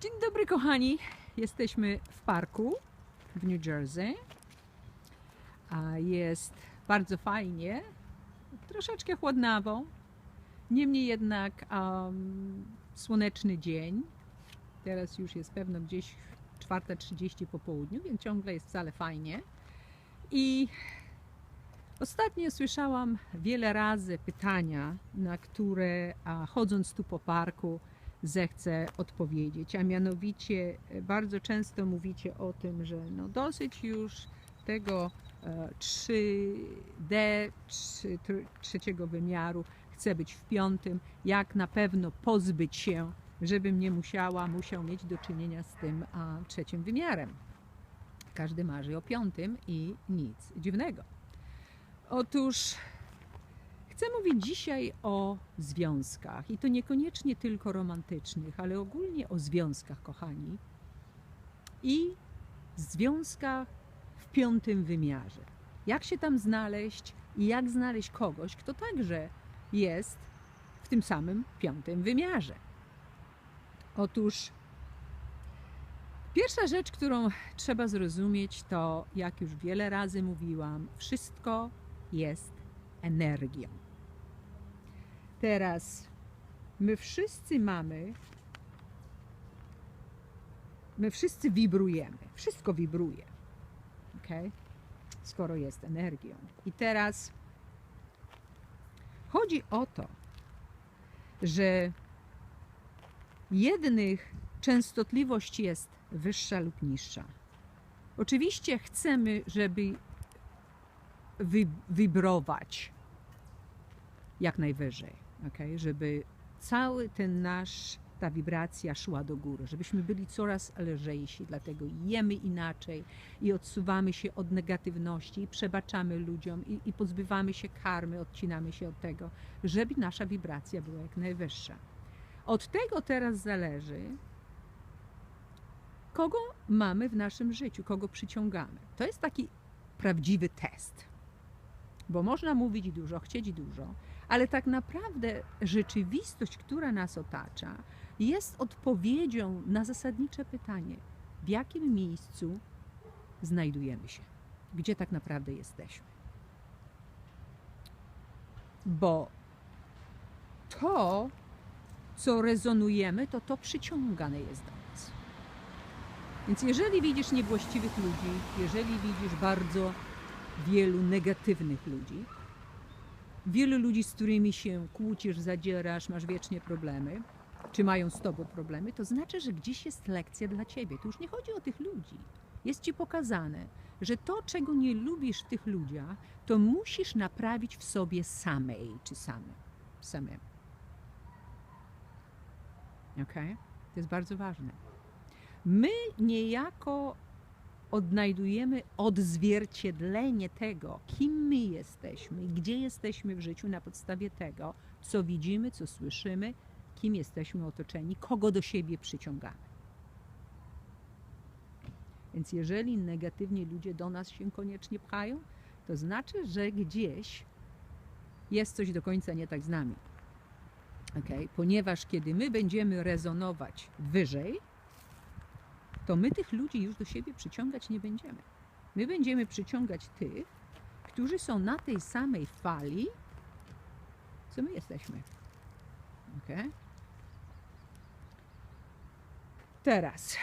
Dzień dobry, kochani. Jesteśmy w parku w New Jersey. Jest bardzo fajnie, troszeczkę chłodnawo. Niemniej jednak um, słoneczny dzień. Teraz już jest pewno gdzieś 4.30 po południu, więc ciągle jest wcale fajnie. I ostatnio słyszałam wiele razy pytania, na które chodząc tu po parku zechcę odpowiedzieć, a mianowicie e, bardzo często mówicie o tym, że no dosyć już tego e, 3D, trzy, tr- trzeciego wymiaru, chcę być w piątym, jak na pewno pozbyć się, żebym nie musiała, musiał mieć do czynienia z tym a, trzecim wymiarem. Każdy marzy o piątym i nic dziwnego. Otóż Chcę mówić dzisiaj o związkach i to niekoniecznie tylko romantycznych, ale ogólnie o związkach, kochani. I związkach w piątym wymiarze. Jak się tam znaleźć i jak znaleźć kogoś, kto także jest w tym samym piątym wymiarze. Otóż pierwsza rzecz, którą trzeba zrozumieć, to jak już wiele razy mówiłam, wszystko jest energią. Teraz my wszyscy mamy, my wszyscy wibrujemy, wszystko wibruje, ok? Skoro jest energią. I teraz chodzi o to, że jednych częstotliwość jest wyższa lub niższa. Oczywiście chcemy, żeby wi- wibrować jak najwyżej, okay? żeby cały ten nasz, ta wibracja szła do góry, żebyśmy byli coraz lżejsi, dlatego jemy inaczej i odsuwamy się od negatywności i przebaczamy ludziom i, i pozbywamy się karmy, odcinamy się od tego, żeby nasza wibracja była jak najwyższa. Od tego teraz zależy, kogo mamy w naszym życiu, kogo przyciągamy. To jest taki prawdziwy test. Bo można mówić dużo, chcieć dużo, ale tak naprawdę rzeczywistość, która nas otacza, jest odpowiedzią na zasadnicze pytanie: w jakim miejscu znajdujemy się? Gdzie tak naprawdę jesteśmy? Bo to, co rezonujemy, to to przyciągane jest do nas. Więc jeżeli widzisz niewłaściwych ludzi, jeżeli widzisz bardzo wielu negatywnych ludzi, wielu ludzi, z którymi się kłócisz, zadzierasz, masz wiecznie problemy, czy mają z tobą problemy, to znaczy, że gdzieś jest lekcja dla ciebie. Tu już nie chodzi o tych ludzi. Jest ci pokazane, że to, czego nie lubisz w tych ludziach, to musisz naprawić w sobie samej czy samym. samemu. Ok? To jest bardzo ważne. My niejako odnajdujemy odzwierciedlenie tego, kim my jesteśmy, gdzie jesteśmy w życiu na podstawie tego, co widzimy, co słyszymy, kim jesteśmy otoczeni, kogo do siebie przyciągamy. Więc jeżeli negatywni ludzie do nas się koniecznie pchają, to znaczy, że gdzieś jest coś do końca nie tak z nami. Okay? Ponieważ kiedy my będziemy rezonować wyżej, to my tych ludzi już do siebie przyciągać nie będziemy. My będziemy przyciągać tych, którzy są na tej samej fali, co my jesteśmy. Ok? Teraz.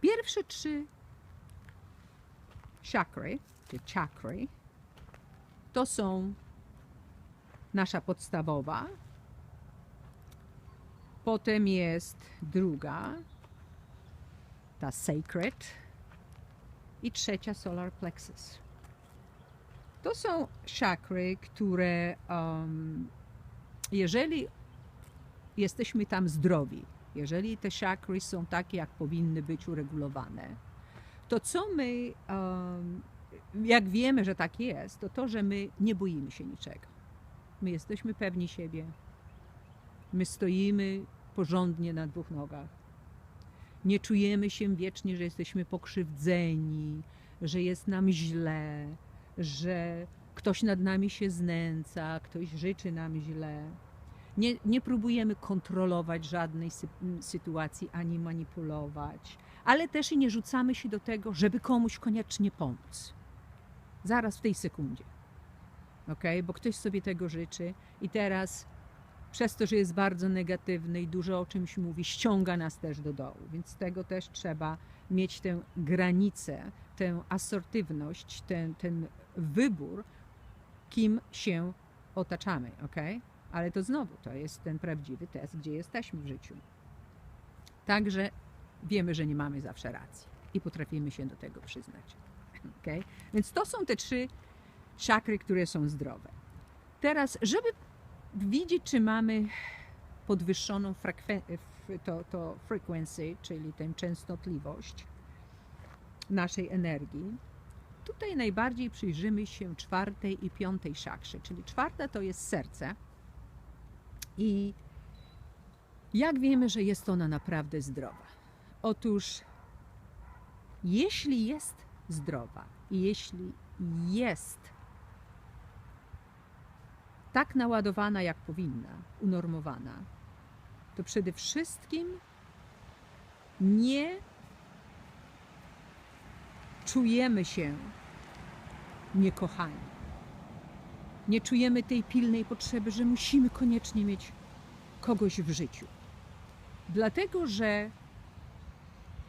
Pierwsze trzy chakry, czy chakry, to są nasza podstawowa. Potem jest druga, ta sacred i trzecia solar plexus. To są chakry, które um, jeżeli jesteśmy tam zdrowi, jeżeli te chakry są takie, jak powinny być uregulowane, to co my, um, jak wiemy, że tak jest, to to, że my nie boimy się niczego. My jesteśmy pewni siebie. My stoimy porządnie na dwóch nogach. Nie czujemy się wiecznie, że jesteśmy pokrzywdzeni, że jest nam źle, że ktoś nad nami się znęca, ktoś życzy nam źle. Nie, nie próbujemy kontrolować żadnej sy- sytuacji ani manipulować, ale też i nie rzucamy się do tego, żeby komuś koniecznie pomóc. Zaraz w tej sekundzie. Ok? Bo ktoś sobie tego życzy i teraz przez to, że jest bardzo negatywny i dużo o czymś mówi, ściąga nas też do dołu. Więc z tego też trzeba mieć tę granicę, tę asertywność, ten, ten wybór, kim się otaczamy, ok? Ale to znowu, to jest ten prawdziwy test, gdzie jesteśmy w życiu. Także wiemy, że nie mamy zawsze racji i potrafimy się do tego przyznać. ok? Więc to są te trzy czakry, które są zdrowe. Teraz, żeby widzieć, czy mamy podwyższoną to, to frequency, czyli tę częstotliwość naszej energii, tutaj najbardziej przyjrzymy się czwartej i piątej szakrze, czyli czwarta to jest serce i jak wiemy, że jest ona naprawdę zdrowa? Otóż jeśli jest zdrowa i jeśli jest tak naładowana, jak powinna, unormowana, to przede wszystkim nie czujemy się niekochani. Nie czujemy tej pilnej potrzeby, że musimy koniecznie mieć kogoś w życiu. Dlatego, że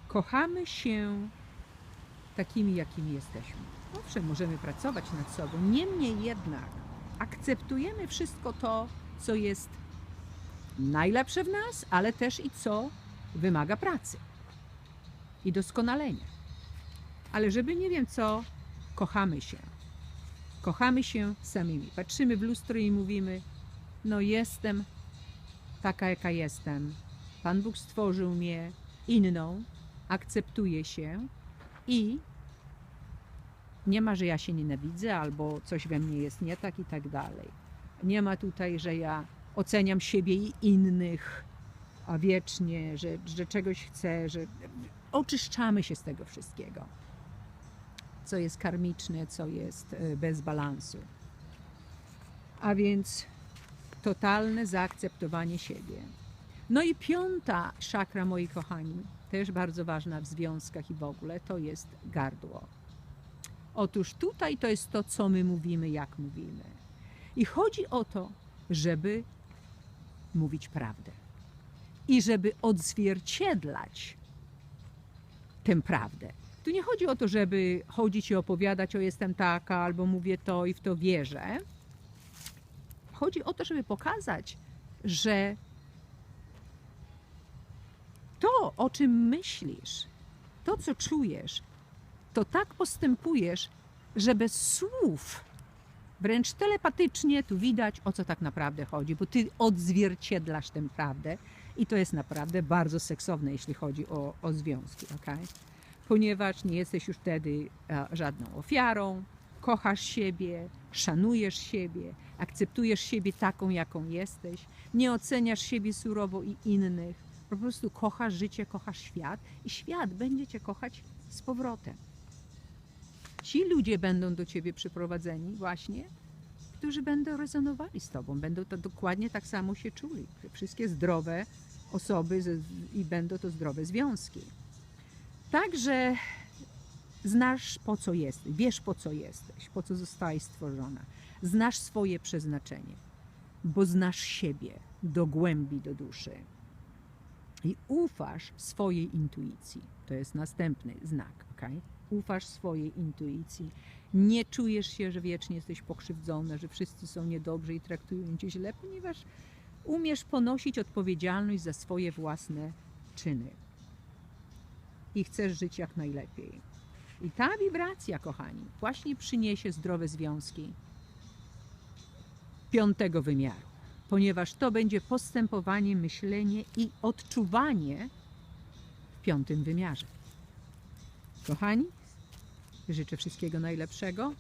kochamy się takimi, jakimi jesteśmy. Owszem, możemy pracować nad sobą, niemniej jednak akceptujemy wszystko to, co jest najlepsze w nas, ale też i co wymaga pracy i doskonalenia. Ale żeby nie wiem co, kochamy się. Kochamy się samymi. Patrzymy w lustro i mówimy: No, jestem taka, jaka jestem. Pan Bóg stworzył mnie inną, akceptuję się i nie ma, że ja się nienawidzę albo coś we mnie jest nie tak i tak dalej. Nie ma tutaj, że ja oceniam siebie i innych, a wiecznie, że, że czegoś chcę, że oczyszczamy się z tego wszystkiego, co jest karmiczne, co jest e, bez balansu. A więc totalne zaakceptowanie siebie. No i piąta szakra, moi kochani, też bardzo ważna w związkach i w ogóle, to jest gardło. Otóż tutaj to jest to, co my mówimy, jak mówimy. I chodzi o to, żeby mówić prawdę i żeby odzwierciedlać tę prawdę. Tu nie chodzi o to, żeby chodzić i opowiadać o jestem taka, albo mówię to i w to wierzę. Chodzi o to, żeby pokazać, że to, o czym myślisz, to, co czujesz, to tak postępujesz, że bez słów, wręcz telepatycznie tu widać, o co tak naprawdę chodzi, bo ty odzwierciedlasz tę prawdę i to jest naprawdę bardzo seksowne, jeśli chodzi o, o związki, ok? Ponieważ nie jesteś już wtedy e, żadną ofiarą, kochasz siebie, szanujesz siebie, akceptujesz siebie taką, jaką jesteś, nie oceniasz siebie surowo i innych, po prostu kochasz życie, kochasz świat i świat będzie cię kochać z powrotem. Ci ludzie będą do ciebie przyprowadzeni właśnie, którzy będą rezonowali z tobą, będą to dokładnie tak samo się czuli. Wszystkie zdrowe osoby i będą to zdrowe związki. Także znasz po co jesteś, wiesz po co jesteś, po co zostałeś stworzona. Znasz swoje przeznaczenie, bo znasz siebie do głębi, do duszy. I ufasz swojej intuicji. To jest następny znak, ok? Ufasz swojej intuicji. Nie czujesz się, że wiecznie jesteś pokrzywdzona, że wszyscy są niedobrzy i traktują cię źle, ponieważ umiesz ponosić odpowiedzialność za swoje własne czyny. I chcesz żyć jak najlepiej. I ta wibracja, kochani, właśnie przyniesie zdrowe związki piątego wymiaru, ponieważ to będzie postępowanie, myślenie i odczuwanie w piątym wymiarze. Kochani, życzę wszystkiego najlepszego.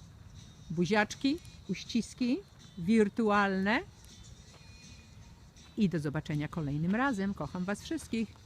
Buziaczki, uściski wirtualne i do zobaczenia kolejnym razem. Kocham Was wszystkich.